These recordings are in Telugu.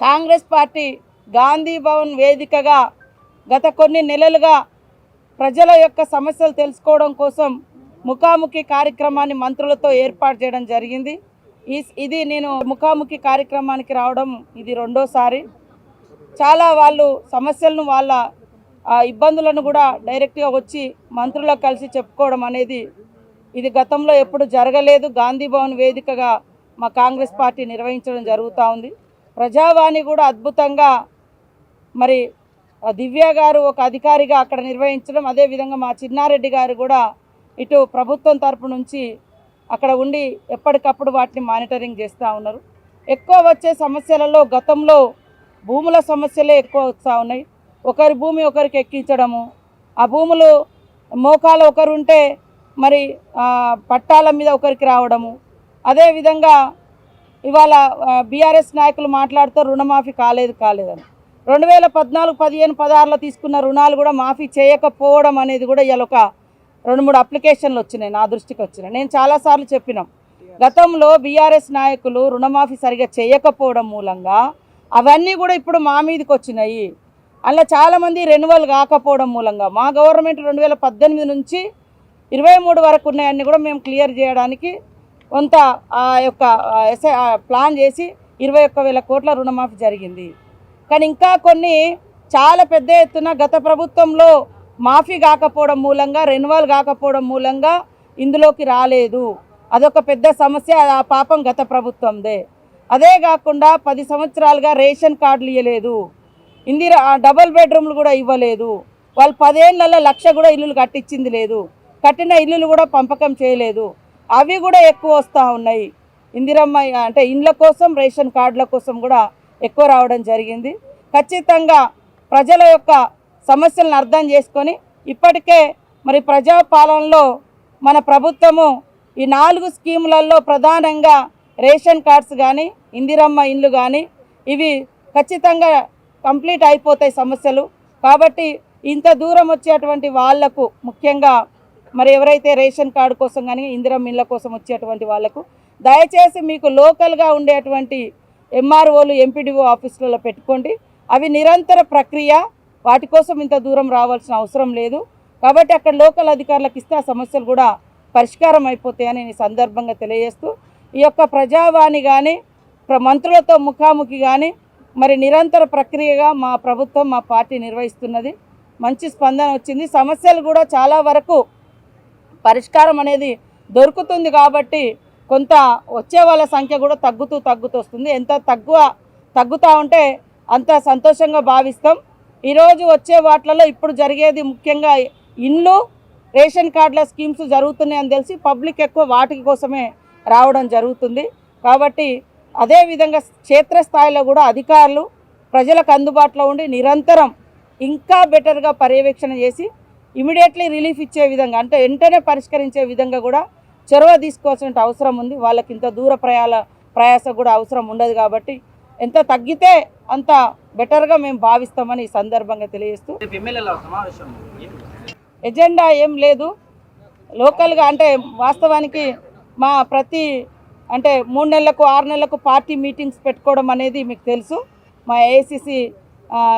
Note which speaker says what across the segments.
Speaker 1: కాంగ్రెస్ పార్టీ గాంధీ భవన్ వేదికగా గత కొన్ని నెలలుగా ప్రజల యొక్క సమస్యలు తెలుసుకోవడం కోసం ముఖాముఖి కార్యక్రమాన్ని మంత్రులతో ఏర్పాటు చేయడం జరిగింది. ఈ ఇది నేను ముఖాముఖి కార్యక్రమానికి రావడం ఇది రెండోసారి. చాలా వాళ్ళు సమస్యలను వాళ్ళ ఇబ్బందులను కూడా డైరెక్ట్గా వచ్చి మంత్రులకు కలిసి చెప్పుకోవడం అనేది ఇది గతంలో ఎప్పుడు జరగలేదు. గాంధీ భవన్ వేదికగా మా కాంగ్రెస్ పార్టీ నిర్వహించడం జరుగుతూ ఉంది. ప్రజావాణి కూడా అద్భుతంగా మరి దివ్య గారు ఒక అధికారిగా అక్కడ నిర్వహించడం అదేవిధంగా మా చిన్నారెడ్డి గారు కూడా ఇటు ప్రభుత్వం తరపు నుంచి అక్కడ ఉండి ఎప్పటికప్పుడు వాటిని మానిటరింగ్ చేస్తూ ఉన్నారు. ఎక్కువ వచ్చే సమస్యలలో గతంలో భూముల సమస్యలే ఎక్కువ వస్తూ ఉన్నాయి. ఒకరి భూమి ఒకరికి ఎక్కించడము ఆ భూములు మోకాలు ఒకరు ఉంటే మరి పట్టాల మీద ఒకరికి రావడము అదేవిధంగా ఇవాళ బీఆర్ఎస్ నాయకులు మాట్లాడుతూ రుణమాఫీ కాలేదు కాలేదని. రెండు వేల పద్నాలుగు పదిహేను పదహారులో తీసుకున్న రుణాలు కూడా మాఫీ చేయకపోవడం అనేది కూడా ఇవాళ ఒక రెండు మూడు అప్లికేషన్లు వచ్చినాయి నా దృష్టికి వచ్చినాయి. నేను చాలాసార్లు చెప్పినాం. గతంలో బీఆర్ఎస్ నాయకులు రుణమాఫీ సరిగా చేయకపోవడం మూలంగా అవన్నీ కూడా ఇప్పుడు మా మీదకి వచ్చినాయి. అలా చాలామంది రెన్యువల్ కాకపోవడం మూలంగా మా గవర్నమెంట్ రెండు వేల పద్దెనిమిది నుంచి ఇరవై మూడు వరకు ఉన్నాయన్నీ కూడా మేము క్లియర్ చేయడానికి కొంత ఆ యొక్క ఎస్ఐ ప్లాన్ చేసి ఇరవై ఒక్క వేల కోట్ల రుణమాఫీ జరిగింది. కానీ ఇంకా కొన్ని చాలా పెద్ద ఎత్తున గత ప్రభుత్వంలో మాఫీ కాకపోవడం మూలంగా రెన్యువల్ కాకపోవడం మూలంగా ఇందులోకి రాలేదు. అదొక పెద్ద సమస్య ఆ పాపం గత ప్రభుత్వందే. అదే కాకుండా పది సంవత్సరాలుగా రేషన్ కార్డులు ఇవ్వలేదు ఇందిరా ఆ డబుల్ బెడ్రూమ్లు కూడా ఇవ్వలేదు. వాళ్ళు పదేళ్ళల్లో లక్ష కూడా ఇల్లులు కట్టించింది లేదు. కట్టిన ఇల్లులు కూడా పంపకం చేయలేదు. అవి కూడా ఎక్కువ వస్తూ ఉన్నాయి. ఇందిరమ్మ అంటే ఇండ్ల కోసం రేషన్ కార్డుల కోసం కూడా ఎక్కువ రావడం జరిగింది. ఖచ్చితంగా ప్రజల యొక్క సమస్యలను అర్థం చేసుకొని ఇప్పటికే మరి ప్రజాపాలనలో మన ప్రభుత్వము ఈ నాలుగు స్కీములలో ప్రధానంగా రేషన్ కార్డ్స్ కానీ ఇందిరమ్మ ఇండ్లు కానీ ఇవి ఖచ్చితంగా కంప్లీట్ అయిపోతాయి సమస్యలు. కాబట్టి ఇంత దూరం వచ్చేటువంటి వాళ్ళకు ముఖ్యంగా మరి ఎవరైతే రేషన్ కార్డు కోసం కానీ ఇందిరా ఇళ్ళ కోసం వచ్చేటువంటి వాళ్ళకు దయచేసి మీకు లోకల్గా ఉండేటువంటి ఎంఆర్ఓలు ఎంపీడీఓ ఆఫీసులలో పెట్టుకోండి. అవి నిరంతర ప్రక్రియ వాటి కోసం ఇంత దూరం రావాల్సిన అవసరం లేదు. కాబట్టి అక్కడ లోకల్ అధికారులకు ఇస్తే ఆ సమస్యలు కూడా పరిష్కారం అయిపోతాయని నేను ఈ సందర్భంగా తెలియజేస్తూ ఈ యొక్క ప్రజావాణి కానీ ప్ర- మంత్రులతో ముఖాముఖి కానీ మరి నిరంతర ప్రక్రియగా మా ప్రభుత్వం మా పార్టీ నిర్వహిస్తున్నది. మంచి స్పందన వచ్చింది. సమస్యలు కూడా చాలా వరకు పరిష్కారం అనేది దొరుకుతుంది కాబట్టి కొంత వచ్చే వాళ్ళ సంఖ్య కూడా తగ్గుతూ తగ్గుతూ వస్తుంది. ఎంత తక్కువ తగ్గుతూ ఉంటే అంత సంతోషంగా భావిస్తాం. ఈరోజు వచ్చే వాటిలలో ఇప్పుడు జరిగేది ముఖ్యంగా ఇండ్లు రేషన్ కార్డుల స్కీమ్స్ జరుగుతున్నాయని తెలిసి పబ్లిక్ ఎక్కువ వాటి కోసమే రావడం జరుగుతుంది. కాబట్టి అదేవిధంగా క్షేత్రస్థాయిలో కూడా అధికారులు ప్రజలకు అందుబాటులో ఉండి నిరంతరం ఇంకా బెటర్గా పర్యవేక్షణ చేసి ఇమీడియట్లీ రిలీఫ్ ఇచ్చే విధంగా అంటే వెంటనే పరిష్కరించే విధంగా కూడా చొరవ తీసుకోవాల్సిన అవసరం ఉంది. వాళ్ళకి ఇంత దూర ప్రయాల ప్రయాస కూడా అవసరం ఉండదు కాబట్టి ఎంత తగ్గితే అంత బెటర్గా మేము భావిస్తామని ఈ సందర్భంగా తెలియజేస్తూ? ఎజెండా ఏం లేదు. లోకల్గా అంటే వాస్తవానికి మా ప్రతి అంటే మూడు నెలలకు ఆరు నెలలకు పార్టీ మీటింగ్స్ పెట్టుకోవడం అనేది మీకు తెలుసు. మా ఏఐసిసి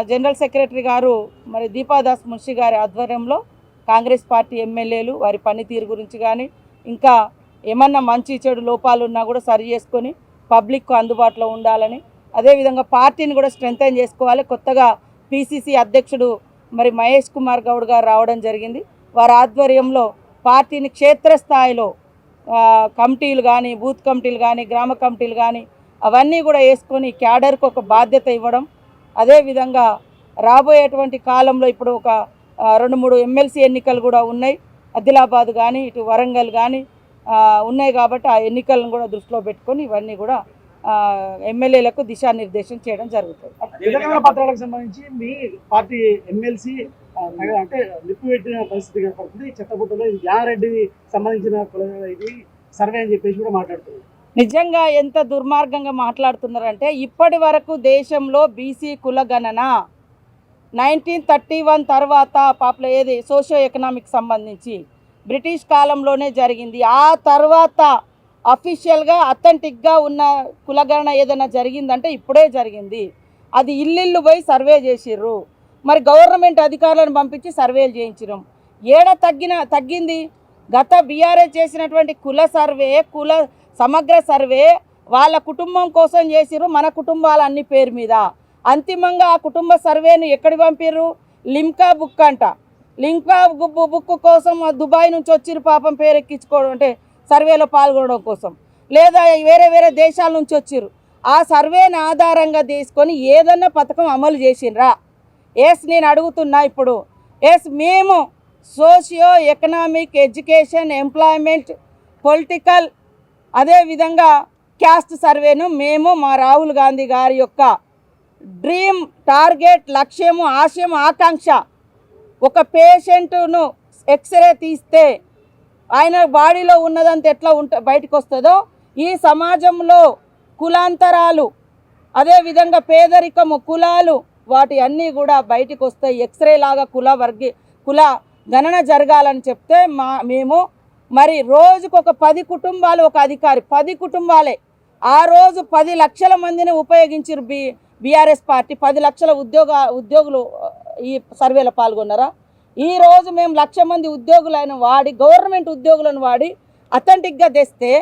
Speaker 1: జనరల్ సెక్రటరీ గారు మరి దీపాదాస్ మున్షి గారి ఆధ్వర్యంలో కాంగ్రెస్ పార్టీ ఎమ్మెల్యేలు వారి పనితీరు గురించి కానీ ఇంకా ఏమన్నా మంచి చెడు లోపాలు ఉన్నా కూడా సరి చేసుకొని పబ్లిక్కు అందుబాటులో ఉండాలని అదేవిధంగా పార్టీని కూడా స్ట్రెంగ్తన్ చేసుకోవాలి. కొత్తగా పిసిసి అధ్యక్షుడు మరి మహేష్ కుమార్ గౌడ్ గారు రావడం జరిగింది. వారి ఆధ్వర్యంలో పార్టీని క్షేత్రస్థాయిలో కమిటీలు కానీ బూత్ కమిటీలు కానీ గ్రామ కమిటీలు కానీ అవన్నీ కూడా వేసుకొని క్యాడర్కు ఒక బాధ్యత ఇవ్వడం అదేవిధంగా రాబోయేటువంటి కాలంలో ఇప్పుడు ఒక రెండు మూడు ఎమ్మెల్సీ ఎన్నికలు కూడా ఉన్నాయి. ఆదిలాబాద్ కానీ ఇటు వరంగల్ కానీ ఉన్నాయి కాబట్టి ఆ ఎన్నికలను కూడా దృష్టిలో పెట్టుకొని ఇవన్నీ కూడా ఎమ్మెల్యేలకు దిశానిర్దేశం చేయడం జరుగుతుంది.
Speaker 2: విధంగా పత్రాలకు సంబంధించి మీ పార్టీ ఎమ్మెల్సీ అంటే నిప్పు పెట్టిన పరిస్థితి కనపడుతుంది చెత్తబుట్టలో యారెడ్డి సంబంధించిన ఇది సర్వే అని చెప్పేసి కూడా మాట్లాడుతుంది
Speaker 1: నిజంగా ఎంత దుర్మార్గంగా మాట్లాడుతున్నారంటే ఇప్పటి వరకు దేశంలో బీసీ కులగణన నైన్టీన్ థర్టీ వన్ తర్వాత పాపుల ఏది సోషో ఎకనామిక్ సంబంధించి బ్రిటిష్ కాలంలోనే జరిగింది. ఆ తర్వాత అఫీషియల్గా అథెంటిక్గా ఉన్న కులగణన ఏదైనా జరిగిందంటే ఇప్పుడే జరిగింది. అది ఇల్లు పోయి సర్వే చేసిర్రు. మరి గవర్నమెంట్ అధికారులను పంపించి సర్వేలు చేయించినాం ఏడ తగ్గిన తగ్గింది? గత బీఆర్ఎస్ చేసినటువంటి కుల సర్వే కుల సమగ్ర సర్వే వాళ్ళ కుటుంబం కోసం చేసిర్రు మన కుటుంబాలు అన్ని పేరు మీద. అంతిమంగా ఆ కుటుంబ సర్వేను ఎక్కడి పంపిర్రు? లింకా బుక్ అంట. లింకా బుక్ కోసం ఆ దుబాయ్ నుంచి వచ్చిరు పాపం పేరు ఎక్కించుకోవడం అంటే సర్వేలో పాల్గొనడం కోసం. లేదా వేరే వేరే దేశాల నుంచి వచ్చిర్రు. ఆ సర్వేని ఆధారంగా తీసుకొని ఏదన్నా పథకం అమలు చేసిండ్రా ఎస్ నేను అడుగుతున్నా ఇప్పుడు. ఎస్ మేము socio economic education employment political అదేవిధంగా క్యాస్ట్ సర్వేను మేము మా రాహుల్ గాంధీ గారి యొక్క డ్రీమ్ టార్గెట్ లక్ష్యము ఆశయం ఆకాంక్ష ఒక పేషెంట్ను ఎక్స్రే తీస్తే ఆయన బాడీలో ఉన్నదంత ఎట్లా ఉంట బయటకు వస్తుందో ఈ సమాజంలో కులాంతరాలు అదేవిధంగా పేదరికము కులాలు వాటి అన్నీ కూడా బయటకు వస్తాయి ఎక్స్రే లాగా కుల వర్గి కుల గణన జరగాలని చెప్తే మా మేము మరి రోజుకు ఒక పది కుటుంబాలు ఒక అధికారి పది కుటుంబాలే. ఆ రోజు పది లక్షల మందిని ఉపయోగించారు బి బీఆర్ఎస్ పార్టీ. పది లక్షల ఉద్యోగ ఉద్యోగులు ఈ సర్వేలో పాల్గొన్నారా? ఈరోజు మేము లక్ష మంది ఉద్యోగులను వాడి గవర్నమెంట్ ఉద్యోగులను వాడి అథెంటిక్గా తెస్తే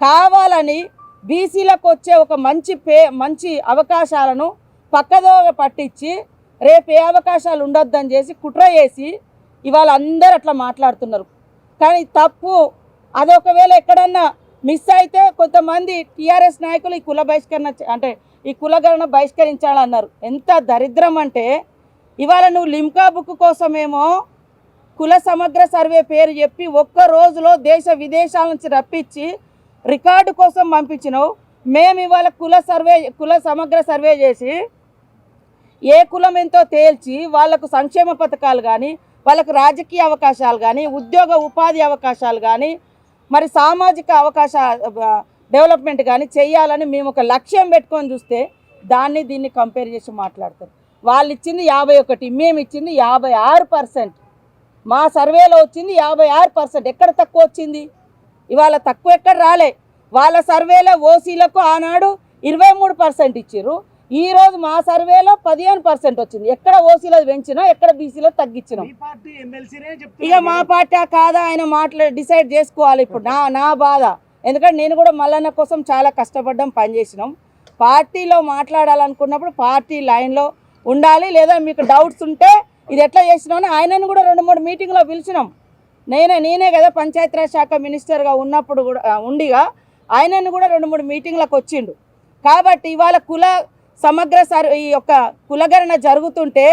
Speaker 1: కావాలని బీసీలకు వచ్చే ఒక మంచి పే మంచి అవకాశాలను పక్కదోవ పట్టించి రేపు ఏ అవకాశాలు ఉండొద్దని చేసి కుట్ర చేసి ఇవాళ అందరు అట్లా మాట్లాడుతున్నారు. కానీ తప్పు. అదొకవేళ ఎక్కడన్నా మిస్ అయితే కొంతమంది టీఆర్ఎస్ నాయకులు ఈ కుల బహిష్కరణ అంటే ఈ కులగణన బహిష్కరించాలన్నారు. ఎంత దరిద్రం అంటే ఇవాళ నువ్వు లిమ్కా బుక్ కోసమేమో కుల సమగ్ర సర్వే పేరు చెప్పి ఒక్క రోజులో దేశ విదేశాల నుంచి రప్పించి రికార్డు కోసం పంపించినావు. మేము ఇవాళ కుల సర్వే కుల సమగ్ర సర్వే చేసి ఏ కులం ఎంతో తేల్చి వాళ్ళకు సంక్షేమ పథకాలు కానీ వాళ్ళకు రాజకీయ అవకాశాలు కానీ ఉద్యోగ ఉపాధి అవకాశాలు కానీ మరి సామాజిక అవకాశ డెవలప్మెంట్ కానీ చేయాలని మేము ఒక లక్ష్యం పెట్టుకొని చూస్తే దాన్ని దీన్ని కంపేర్ చేసి మాట్లాడతారు. వాళ్ళు ఇచ్చింది యాభై ఒకటి మేము ఇచ్చింది యాభై ఆరు పర్సెంట్ మా సర్వేలో వచ్చింది యాభై ఆరు పర్సెంట్ ఎక్కడ తక్కువ వచ్చింది? ఇవాళ తక్కువ ఎక్కడ రాలే. వాళ్ళ సర్వేలో ఓసీలకు ఆనాడు ఇరవై మూడు పర్సెంట్ ఇచ్చారు ఈరోజు మా సర్వేలో పదిహేను పర్సెంట్ వచ్చింది. ఎక్కడ ఓసీలో పెంచినా ఎక్కడ బీసీలో తగ్గించినాం. ఇక మా పార్టీ కాదా? ఆయన మాట్లా డిసైడ్ చేసుకోవాలి ఇప్పుడు. నా నా బాధ. ఎందుకంటే నేను కూడా మల్లన్న కోసం చాలా కష్టపడ్డాం పనిచేసినాం పార్టీలో మాట్లాడాలనుకున్నప్పుడు పార్టీ లైన్లో ఉండాలి. లేదా మీకు డౌట్స్ ఉంటే ఇది ఎట్లా చేసినామని ఆయనను కూడా రెండు మూడు మీటింగ్లో పిలిచినాం. నేనే నేనే కదా పంచాయతీరాజ్ శాఖ మినిస్టర్గా ఉన్నప్పుడు కూడా ఉండిగా ఆయనను కూడా రెండు మూడు మీటింగ్లకు వచ్చిండు. కాబట్టి ఇవాళ కుల సమగ్ర సర్వే ఈ యొక్క కులగణన జరుగుతుంటే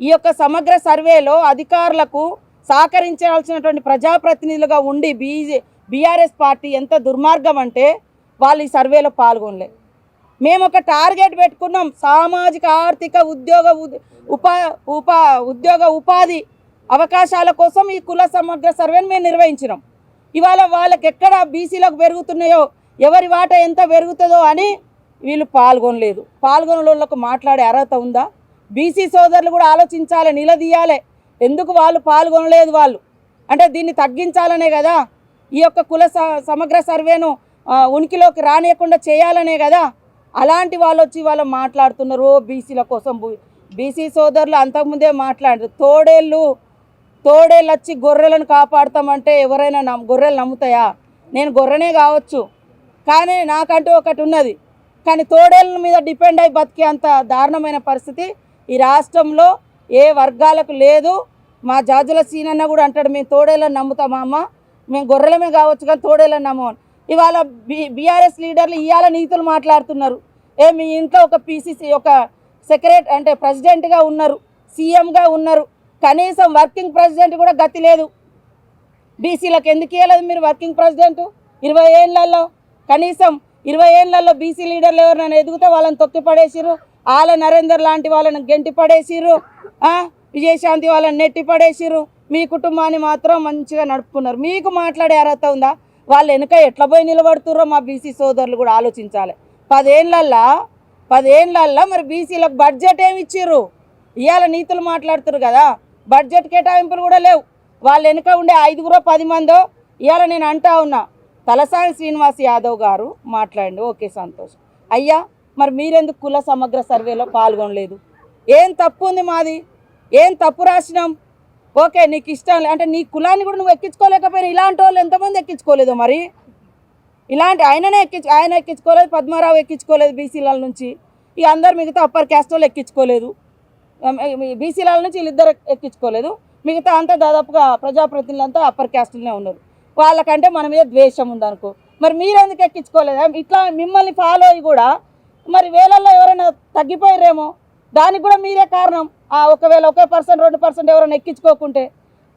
Speaker 1: ఈ యొక్క సమగ్ర సర్వేలో అధికారులకు సహకరించాల్సినటువంటి ప్రజాప్రతినిధులుగా ఉండి బీజే బీఆర్ఎస్ పార్టీ ఎంత దుర్మార్గం అంటే వాళ్ళు ఈ సర్వేలో పాల్గొనలే. మేము ఒక టార్గెట్ పెట్టుకున్నాం. సామాజిక ఆర్థిక ఉద్యోగ ఉపా ఉపా ఉద్యోగ ఉపాధి అవకాశాల కోసం ఈ కుల సమగ్ర సర్వేని మేము నిర్వహించినాం. ఇవాళ వాళ్ళకి ఎక్కడ బీసీలకు పెరుగుతున్నాయో ఎవరి వాట ఎంత పెరుగుతుందో అని వీళ్ళు పాల్గొనలేదు. పాల్గొనలోళ్ళకు మాట్లాడే అర్హత ఉందా? బీసీ సోదరులు కూడా ఆలోచించాలి నిలదీయాలి. ఎందుకు వాళ్ళు పాల్గొనలేదు వాళ్ళు? అంటే దీన్ని తగ్గించాలనే కదా? ఈ యొక్క కుల స- సమగ్ర సర్వేను ఉనికిలోకి రానియకుండా చేయాలనే కదా? అలాంటి వాళ్ళు వచ్చి వాళ్ళు మాట్లాడుతున్నారు బీసీల కోసం బీసీ సోదరులు అంతకుముందే మాట్లాడారు. తోడేళ్ళు తోడేళ్ళు వచ్చి గొర్రెలను కాపాడతామంటే ఎవరైనా నమ్ గొర్రెలు నమ్ముతాయా? నేను గొర్రెనే కావచ్చు. కానీ నాకంటూ ఒకటి ఉన్నది. కానీ తోడేళ్ళ మీద డిపెండ్ అయి బతికే అంత దారుణమైన పరిస్థితి ఈ రాష్ట్రంలో ఏ వర్గాలకు లేదు. మా జాజుల సీనన్న కూడా అంటాడు మేము తోడేళ్ళని నమ్ముతామా అమ్మ. మేము గొర్రెలమే కావచ్చు కానీ తోడేళ్ళని నమ్మం ఇవాళ బి బీఆర్ఎస్ లీడర్లు ఇవాళ నీతులు మాట్లాడుతున్నారు. ఏ మీ ఇంట్లో ఒక పీసీసీ ఒక సెక్రటరీ అంటే ప్రెసిడెంట్గా ఉన్నారు సీఎంగా ఉన్నారు. కనీసం వర్కింగ్ ప్రెసిడెంట్ కూడా గతి లేదు. బీసీలకు ఎందుకు ఇవ్వలేదు మీరు వర్కింగ్ ప్రెసిడెంట్? ఇరవై ఏళ్ళల్లో కనీసం ఇరవై ఏళ్ళల్లో బీసీ లీడర్లు ఎవరినైనా ఎదిగితే వాళ్ళని తొక్కి పడేసిర్రు. ఆల నరేందర్ లాంటి వాళ్ళని గెంటి పడేసిర్రు. విజయశాంతి వాళ్ళని నెట్టి పడేసిర్రు. మీ కుటుంబాన్ని మాత్రం మంచిగా నడుపుకున్నారు. మీకు మాట్లాడే అర్హత ఉందా? వాళ్ళు వెనుక ఎట్లా పోయి నిలబడుతుర్రో మా బీసీ సోదరులు కూడా ఆలోచించాలి. పదేళ్ళల్లో పదేళ్ళల్లో మరి బీసీలకు బడ్జెట్ ఏమి ఇచ్చిర్రు? ఇవాళ నీతులు మాట్లాడుతురు కదా. బడ్జెట్ కేటాయింపులు కూడా లేవు. వాళ్ళు వెనుక ఉండే ఐదుగురో పది మందో ఇవాళ నేను అంటా ఉన్నా. తలసాని శ్రీనివాస్ యాదవ్ గారు మాట్లాడండి. ఓకే సంతోషం. అయ్యా మరి మీరెందుకు కుల సమగ్ర సర్వేలో పాల్గొనలేదు? ఏం తప్పు ఉంది మాది? ఏం తప్పు రాసినాం? ఓకే నీకు ఇష్టం అంటే నీ కులాన్ని కూడా నువ్వు ఎక్కించుకోలేకపోయినా ఇలాంటి వాళ్ళు ఎంతమంది ఎక్కించుకోలేదు మరి? ఇలాంటి ఆయననే ఎక్కించు ఆయన ఎక్కించుకోలేదు పద్మారావు ఎక్కించుకోలేదు బీసీల నుంచి. ఇక అందరు మిగతా అప్పర్ క్యాస్ట్ వాళ్ళు ఎక్కించుకోలేదు. బీసీల నుంచి వీళ్ళిద్దరు ఎక్కించుకోలేదు. మిగతా అంతా దాదాపుగా ప్రజాప్రతినిధులంతా అప్పర్ క్యాస్ట్లోనే ఉన్నారు. వాళ్ళకంటే మన మీద ద్వేషం ఉందనుకో. మరి మీరెందుకు ఎక్కించుకోలేదా? ఇట్లా మిమ్మల్ని ఫాలో అయ్యి కూడా మరి వేలల్లో ఎవరైనా తగ్గిపోయారేమో దానికి కూడా మీరే కారణం. ఆ ఒకవేళ ఒక పర్సెంట్ రెండు పర్సెంట్ ఎవరైనా ఎక్కించుకోకుంటే.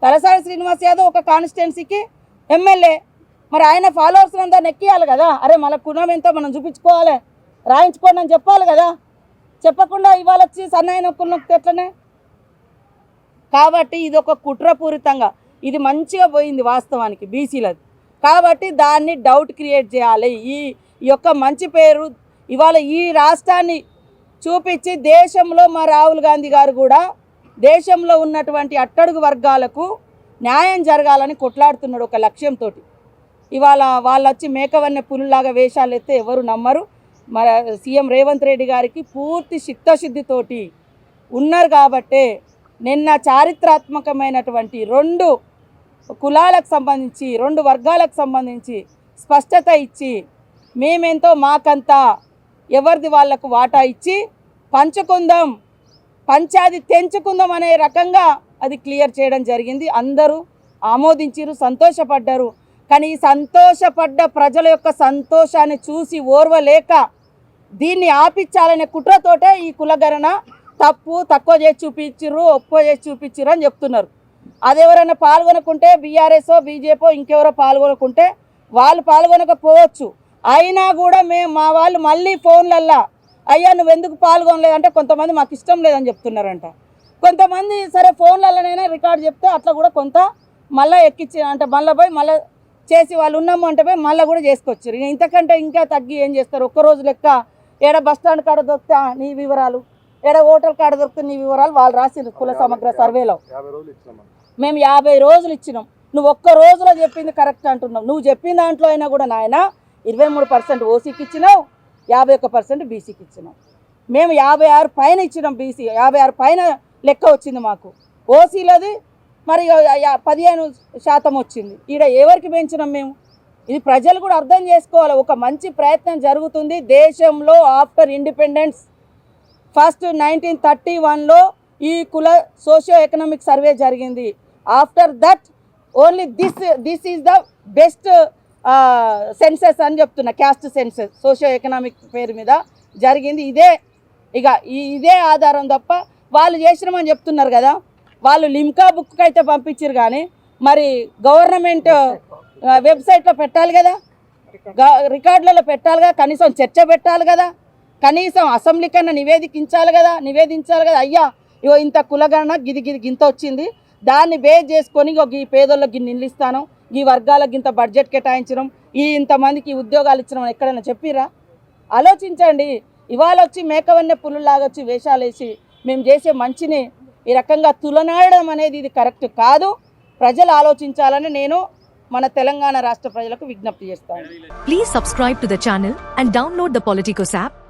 Speaker 1: తలసాని శ్రీనివాస్ యాదవ్ ఒక కాన్స్టిట్యున్సీకి ఎమ్మెల్యే. మరి ఆయన ఫాలోవర్స్ అందరిని నెక్కియాలి కదా? అరే మన కుణం ఎంతో మనం చూపించుకోవాలి. రాయించుకోండి అని చెప్పాలి కదా? చెప్పకుండా ఇవాళ వచ్చి సన్నాయి కులం ఎట్లనే? కాబట్టి ఇది ఒక కుట్రపూరితంగా. ఇది మంచిగా పోయింది వాస్తవానికి బీసీలది. కాబట్టి దాన్ని డౌట్ క్రియేట్ చేయాలి. ఈ ఈ యొక్క మంచి పేరు ఇవాళ ఈ రాష్ట్రాన్ని చూపించి దేశంలో మా రాహుల్ గాంధీ గారు కూడా దేశంలో ఉన్నటువంటి అట్టడుగు వర్గాలకు న్యాయం జరగాలని కొట్లాడుతున్నాడు ఒక లక్ష్యంతో ఇవాళ వాళ్ళు వచ్చి మేకవన్నె పులులాగా వేషాలు ఎత్తే ఎవరు నమ్మరు. మన సీఎం రేవంత్ రెడ్డి గారికి పూర్తి చిత్తశుద్ధితోటి ఉన్నారు కాబట్టే నిన్న చారిత్రాత్మకమైనటువంటి రెండు కులాలకు సంబంధించి రెండు వర్గాలకు సంబంధించి స్పష్టత ఇచ్చి మేమెంతో మాకంతా ఎవరిది వాళ్ళకు వాటా ఇచ్చి పంచుకుందాం పంచాది తెంచుకుందాం అనే రకంగా అది క్లియర్ చేయడం జరిగింది. అందరూ ఆమోదించారు సంతోషపడ్డారు. కానీ ఈ సంతోషపడ్డ ప్రజల యొక్క సంతోషాన్ని చూసి ఓర్వలేక దీన్ని ఆపించాలనే కుట్రతోటే ఈ కులగణన తప్పు తక్కువ చేసి చూపించిర్రు ఒక్కో చేసి చూపించరు అని చెప్తున్నారు. అది ఎవరైనా పాల్గొనకుంటే బీఆర్ఎస్ బీజేపీ ఇంకెవరో పాల్గొనకుంటే వాళ్ళు పాల్గొనకపోవచ్చు. అయినా కూడా మేము మా వాళ్ళు మళ్ళీ ఫోన్లల్లా అయ్యా నువ్వు ఎందుకు పాల్గొనలేదంటే కొంతమంది మాకు ఇష్టం లేదని చెప్తున్నారంట. కొంతమంది సరే ఫోన్లలోనైనా రికార్డ్ చెప్తే అట్లా కూడా కొంత మళ్ళీ ఎక్కించి అంటే మళ్ళీ పోయి మళ్ళీ చేసి వాళ్ళు ఉన్నాము అంటే పోయి మళ్ళీ కూడా చేసుకొచ్చారు ఇంతకంటే ఇంకా తగ్గి ఏం చేస్తారు? ఒక్క రోజు లెక్క ఏడ బస్ స్టాండ్ కాడ దొరికితే నీ వివరాలు? ఏడ హోటల్ కాడ దొరికితే నీ వివరాలు వాళ్ళు రాసిండ్రు కుల సమగ్ర సర్వేలో. మేము యాభై రోజులు ఇచ్చినాం. నువ్వు ఒక్క రోజులో చెప్పింది కరెక్ట్ అంటున్నావు. నువ్వు చెప్పిన దాంట్లో అయినా కూడా నాయన ఇరవై మూడు పర్సెంట్ ఓసీకి ఇచ్చినావు యాభై ఒక్క పర్సెంట్ బీసీకి ఇచ్చినాం మేము యాభై ఆరు పైన ఇచ్చినాం బీసీ యాభై ఆరు పైన లెక్క వచ్చింది మాకు. ఓసీలది మరి పదిహేను శాతం వచ్చింది. ఈడ ఎవరికి పెంచినాం మేము? ఇది ప్రజలు కూడా అర్థం చేసుకోవాలి. ఒక మంచి ప్రయత్నం జరుగుతుంది. దేశంలో after independence first nineteen thirty వన్లో ఈ కుల సోషియో ఎకనామిక్ సర్వే జరిగింది. After that only this this is the best census అని చెప్తున్నా క్యాస్ట్ సెన్సెస్ సోషియో ఎకనామిక్ పేరు మీద జరిగింది. ఇదే ఇక ఈ- ఇదే ఆధారం తప్ప వాళ్ళు చేసినామని చెప్తున్నారు కదా. వాళ్ళు లిమ్కా బుక్ అయితే పంపించారు కానీ మరి గవర్నమెంట్ వెబ్సైట్లో పెట్టాలి కదా. రికార్డులలో పెట్టాలి కదా కనీసం చర్చ పెట్టాలి కదా. కనీసం అసెంబ్లీ కన్నా నివేదికించాలి కదా నివేదించాలి కదా. అయ్యా ఇగో ఇంత కులగణన గిది గిది గింత వచ్చింది. దాన్ని బేస్ చేసుకొని ఇగో ఈ పేదోళ్ళకి నిలిస్తాను ఈ వర్గాలకు ఇంత బడ్జెట్ కేటాయించడం. ఈ ఇంతమందికి ఉద్యోగాలు ఇచ్చడం ఎక్కడైనా చెప్పిరా? ఆలోచించండి. ఇవాళ వచ్చి మేకవన్నె పుల్లులాగా లాగొచ్చి వేషాలు వేసి మేము చేసే మంచిని ఈ రకంగా తులనాడడం అనేది ఇది కరెక్ట్ కాదు. ప్రజలు ఆలోచించాలని నేను మన తెలంగాణ రాష్ట్ర ప్రజలకు విజ్ఞప్తి చేస్తాను.
Speaker 3: Please subscribe to the channel and download the Politicos app